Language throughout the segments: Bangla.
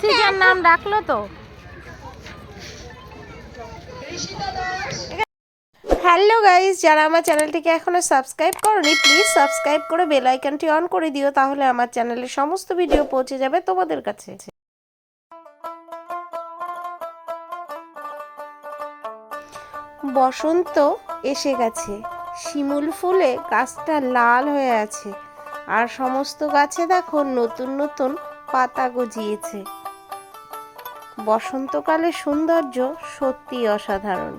সিজার নাম ডাকলো তো। হ্যালো গাইস যারা আমার চ্যানেলটিকে এখনও সাবস্ক্রাইব করনি প্লিজ সাবস্ক্রাইব করে বেল আইকনটি অন করে দিও তাহলে আমার চ্যানেলের সমস্ত ভিডিও পৌঁছে যাবে তোমাদের কাছে। বসন্ত এসে গেছে। শিমুল ফুলে গাছটা লাল হয়ে আছে। আর সমস্ত গাছে দেখো নতুন নতুন পাতা গজিয়েছে। বসন্তকালের সৌন্দর্য সত্যি অসাধারণ।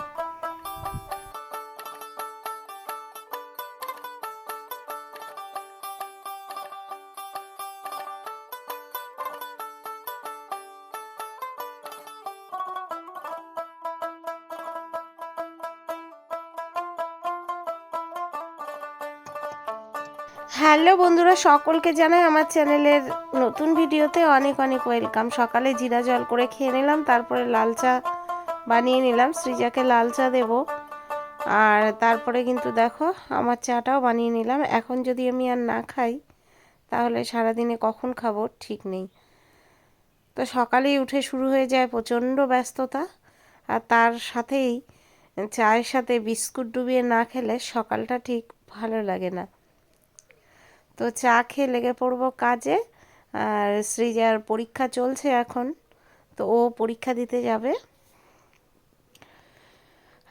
হ্যালো বন্ধুরা, সকলকে জানাই আমার চ্যানেলের নতুন ভিডিওতে অনেক অনেক ওয়েলকাম। সকালে জিরা জল করে খেয়ে নিলাম, তারপরে লাল চা বানিয়ে নিলাম। সৃজাকে লাল চা দেব। আর তারপরে কিন্তু দেখো, আমার চাটাও বানিয়ে নিলাম। এখন যদি আমি আর না খাই, তাহলে সারাদিনে কখন খাব ঠিক নেই। তো সকালেই উঠে শুরু হয়ে যায় প্রচণ্ড ব্যস্ততা। আর তার সাথেই চায়ের সাথে বিস্কুট ডুবিয়ে না খেলে সকালটা ঠিক ভালো লাগে না। তো চা খেয়ে লেগে পড়ব কাজে। আর সৃজার পরীক্ষা চলছে এখন, তো ও পরীক্ষা দিতে যাবে।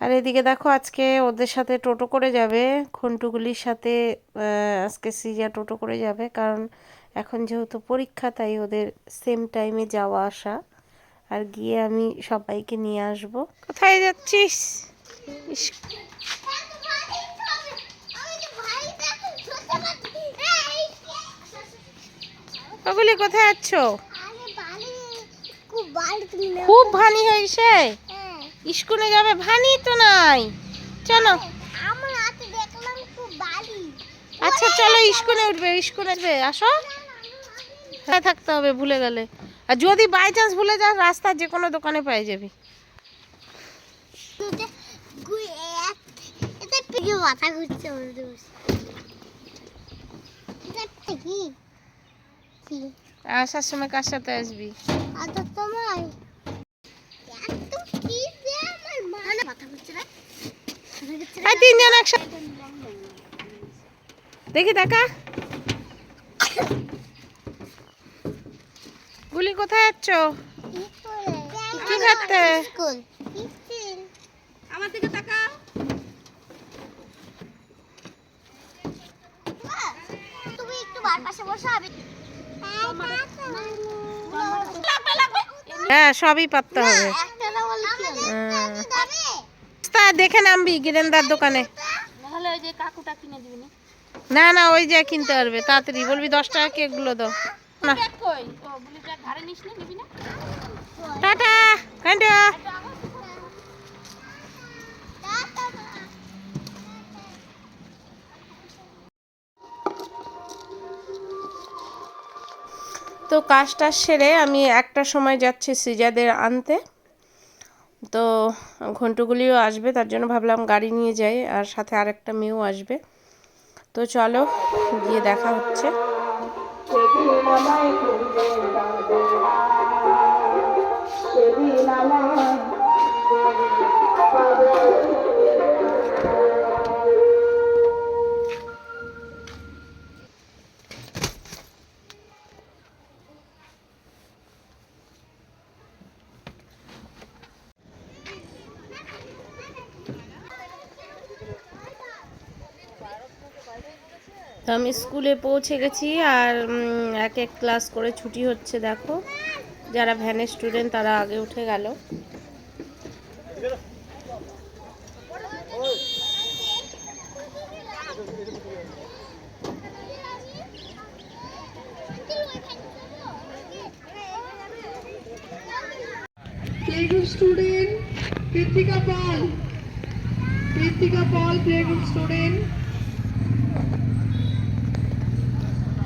আর এদিকে দেখো আজকে ওদের সাথে টোটো করে যাবে, খন্টুগুলির সাথে আজকে সৃজা টোটো করে যাবে, কারণ এখন যেহেতু পরীক্ষা, তাই ওদের সেম টাইমে যাওয়া আসা। আর গিয়ে আমি সবাইকে নিয়ে আসব। কোথায় যাচ্ছিস? ওগুলি কোথায় যাচ্ছ খুব ভানি হয়েছে? স্কুলে যাবে? ভানি তো নাই। চলো। আমার হাতে দেখলাম খুব বালি। আচ্ছা চলো স্কুলে উঠবে স্কুলে আসবে আসো। হ্যাঁ থাকতে হবে ভুলে গেলে। আর যদি বাই চান্স ভুলে যাস রাস্তার যে কোনো দোকানে পেয়ে যাবি। মাথা ঘুরছে আসার সময় কার সাথে আসবি? তোমার। এত কি যে আমার মা মাথা ঘুরছে না মাথা ঘুরছে না আর তিনজন একসাথে দেখি দেখা। গুলি কোথায় যাচ্ছ? কি খাচ্ছে? আমার দিকে তাকাও। তুমি একটু বার পাশে বসো আমি হ্যাঁ সবই পারতে হবে। দেখে নামবি গিরেন্দার দোকানে। না না ওই যা কিনতে পারবে তাড়াতাড়ি। বলবি দশ টাকা কেকগুলো দাও। না। টাটা কান্টা তো কাজটা সেরে আমি একটা সময় যাচ্ছি সিজাদের আনতে। তো ঘন্টুগুলিও আসবে, তার জন্য ভাবলাম গাড়ি নিয়ে যাই আর সাথে আরেকটা মেয়েও আসবে। তো চলো, গিয়ে দেখা হচ্ছে। তো আমি স্কুলে পৌঁছে গেছি আর এক এক ক্লাস করে ছুটি হচ্ছে, দেখো। যারা ভ্যানের স্টুডেন্ট, তারা আগে উঠে গেল। Student Kritika Pal Kritika Pal playgroup student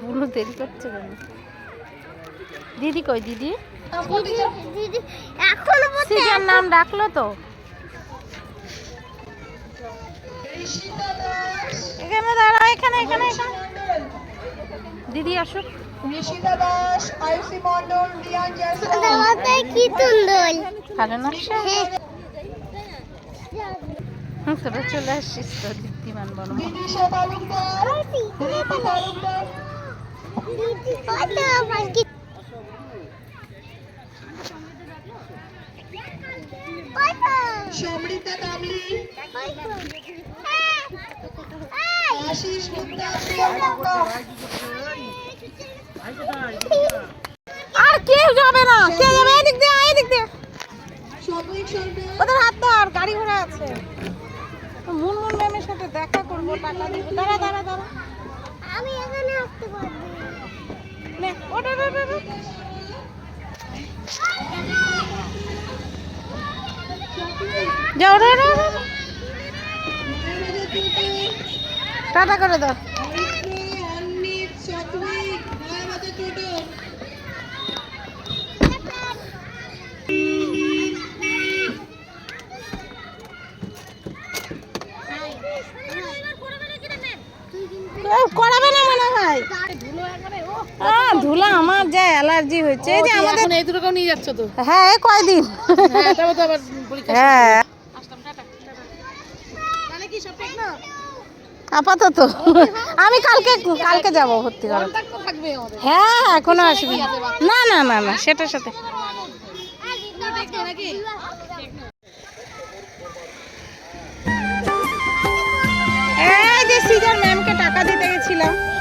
Kumar দেরি করছে কেন? দিদি কই দিদি? দিদি এখনও বলতে সিজার নাম ডাকলো তো। এখানে দাঁড়াও এখানে এখানে এখানে। দিদি আসুক ঋষিতা দাস আয়ুষি মন্ডল রিয়ান জয়সওয়াল কি তুন্দল ভালো হুম, তোরা চলে আসছিস তো দীপ্তিমান আর কেউ যাবে না কে যাবে এদিক দিয়ে আয়, এদিক দিয়ে সাময়িক সরকার ওদের হাত ধর গাড়ি ঘোড়া আছে। মুনমুন ম্যামের সাথে দেখা করব টাকা দিব। দাঁড়া দাঁড়া দাঁড়া। আমি এখানে আসতে পারব নে। ওটা ওটা। যাও। টাটা করে দাও। করাবে না মনে হয়। আহ, ধুলা আমার যা অ্যালার্জি হয়েছে এই যে আমাদের এই দুটোকেও নিয়ে যাচ্ছ তো? হ্যাঁ এই কয়দিন? হ্যাঁ হ্যাঁ। মানে আপাতত। আমি কালকে কালকে যাব ভর্তি আমাদের। হ্যাঁ এখনও আসবি। না না না না সেটার সাথে। 啊